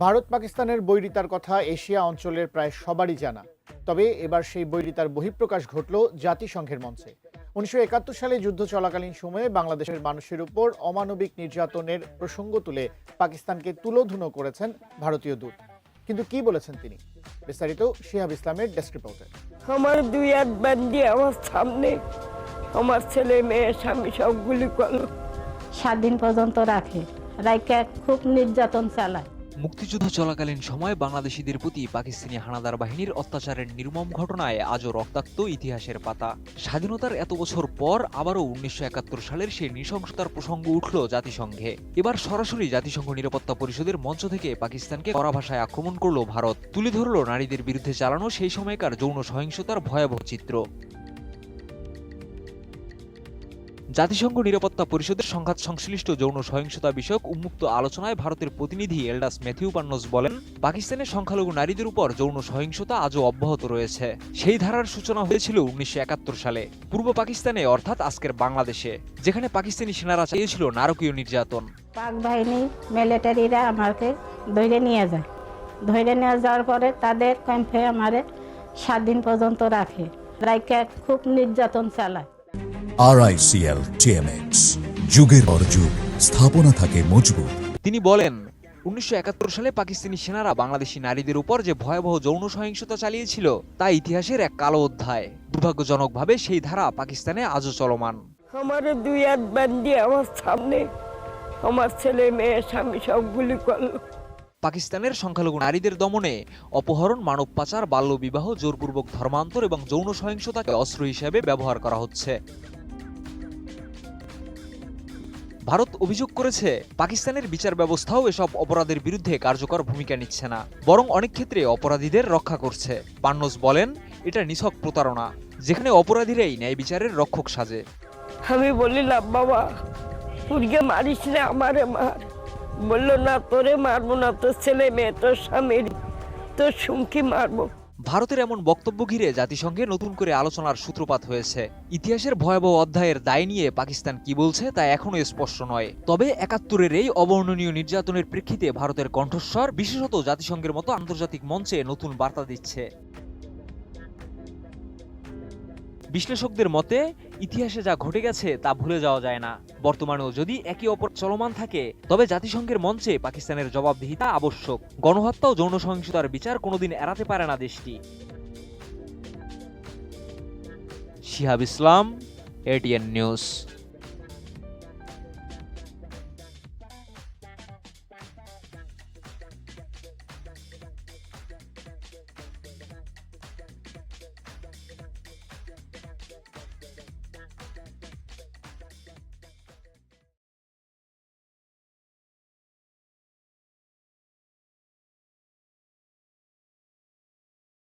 ভারত পাকিস্তানের বৈরিতার কথা এশিয়া অঞ্চলের প্রায় সবারই জানা। তবে এবার সেই বৈরিতার বহিঃপ্রকাশ ঘটল জাতিসংঘের মঞ্চে। উনিশশো একাত্তর সালে যুদ্ধ চলাকালীন সময়ে বাংলাদেশের মানুষের উপর অমানবিক নির্যাতনের প্রসঙ্গ তুলে পাকিস্তানকে তুলোধুনো করেছেন ভারতীয় দূত। কিন্তু কি বলেছেন তিনি? বিস্তারিত শিহাব ইসলামের ডেস্ক রিপোর্টে। আমার দুই হাত বান্দি আমার সামনে। আমার ছেলে মেয়ে স্বামী সব গুলি করল সাত দিন পর্যন্ত রাখে। রাইকা খুব নির্যাতন চালায়। মুক্তিযুদ্ধ চলাকালীন সময় বাংলাদেশিদের প্রতি পাকিস্তানি হানাদার বাহিনীর অত্যাচারের নির্মম ঘটনায় আজও রক্তাক্ত ইতিহাসের পাতা। স্বাধীনতার এত বছর পর আবারও উনিশশো একাত্তর সালের সেই নৃশংসতার প্রসঙ্গ উঠল জাতিসংঘে। এবার সরাসরি জাতিসংঘ নিরাপত্তা পরিষদের মঞ্চ থেকে পাকিস্তানকে কড়া ভাষায় আক্রমণ করল ভারত। তুলে ধরল নারীদের বিরুদ্ধে চালানো সেই সময়কার যৌন সহিংসতার ভয়াবহ চিত্র। জাতিসংঘ নিরাপত্তা পরিষদের সংঘাত সংশ্লিষ্ট যৌন সহিংসতা বিষয়ক উন্মুক্ত আলোচনায় ভারতের প্রতিনিধি এলডাস ম্যাথিউ পান্নস বলেন, পাকিস্তানের সংখ্যালঘু নারীদের উপর যৌন সহিংসতা আজও অব্যাহত রয়েছে। সেই ধারার সূচনা হয়েছিল উনিশশো একাত্তর সালে, পূর্ব পাকিস্তানে অর্থাৎ আজকের বাংলাদেশে, যেখানে পাকিস্তানি সেনারা চালিয়েছিল নারকীয় নির্যাতন। পাক বাহিনী মিলিটারিরা আমাকে ধরে নিয়ে যায়। ধরে নিয়ে যাওয়ার পরে তাদের ক্যাম্পে আমারে সাত দিন পর্যন্ত রাখে। রাইকা খুব নির্যাতন চালায়। আরআইসিএল টিএমএক্স যুগের পর যুগ স্থাপনা থাকে মজবুত। তিনি বলেন উনিশশো একাত্তর সালে পাকিস্তানি সেনারা বাংলাদেশি নারীদের উপর যে ভয়াবহ যৌন সহিংসতা চালিয়েছিল তা ইতিহাসের এক কালো অধ্যায়। দুর্ভাগ্যজনকভাবে সেই ধারা পাকিস্তানে আজও চলমান। আমার দুই হাত বান্দি আমার সামনে আমার ছেলে মেয়ে স্বামী সব গুলি করল। পাকিস্তানের সংখ্যালঘু নারীদের দমনে অপহরণ মানব পাচার বাল্যবিবাহ জোরপূর্বক ধর্মান্তর এবং যৌন সহিংসতাকে অস্ত্র হিসেবে ব্যবহার করা হচ্ছে। ভারত অভিযোগ করেছে, পাকিস্তানের বিচার ব্যবস্থাও এসব অপরাধের বিরুদ্ধে কার্যকর ভূমিকা নিচ্ছে না, বরং অনেক ক্ষেত্রে অপরাধীদের রক্ষা করছে। পান্নস বলেন, এটা নিছক প্রতারণা, যেখানে অপরাধীরাই ন্যায় বিচারের রক্ষক সাজে। আমি বলিলাম বাবা পুরগে মারিস না আমারে মার বলল, না, তোরে মারবো না, তোর ছেলে মেয়ে, তোর স্বামীর, তোর সুমকি মারবো। ভারতের এমন বক্তব্য ঘিরে জাতিসংঘে নতুন করে আলোচনার সূত্রপাত হয়েছে। ইতিহাসের ভয়াবহ অধ্যায়ের দায় নিয়ে পাকিস্তান কি বলছে তা এখনও স্পষ্ট নয়। তবে একাত্তরের এই অবর্ণনীয় নির্যাতনের প্রেক্ষিতে ভারতের কণ্ঠস্বর বিশেষত জাতিসংঘের মতো আন্তর্জাতিক মঞ্চে নতুন বার্তা দিচ্ছে। বিশ্লেষকদের মতে ইতিহাসে যা ঘটে গেছে তা ভুলে যাওয়া যায় না। বর্তমানেও যদি একই অপর চলমান থাকে, তবে জাতিসংঘের মঞ্চে পাকিস্তানের জবাবদিহিতা আবশ্যক। গণহত্যা ও যৌন সহিংসতার বিচার কোনোদিন এড়াতে পারে না দেশটি। শিহাব ইসলাম এটিএন নিউজ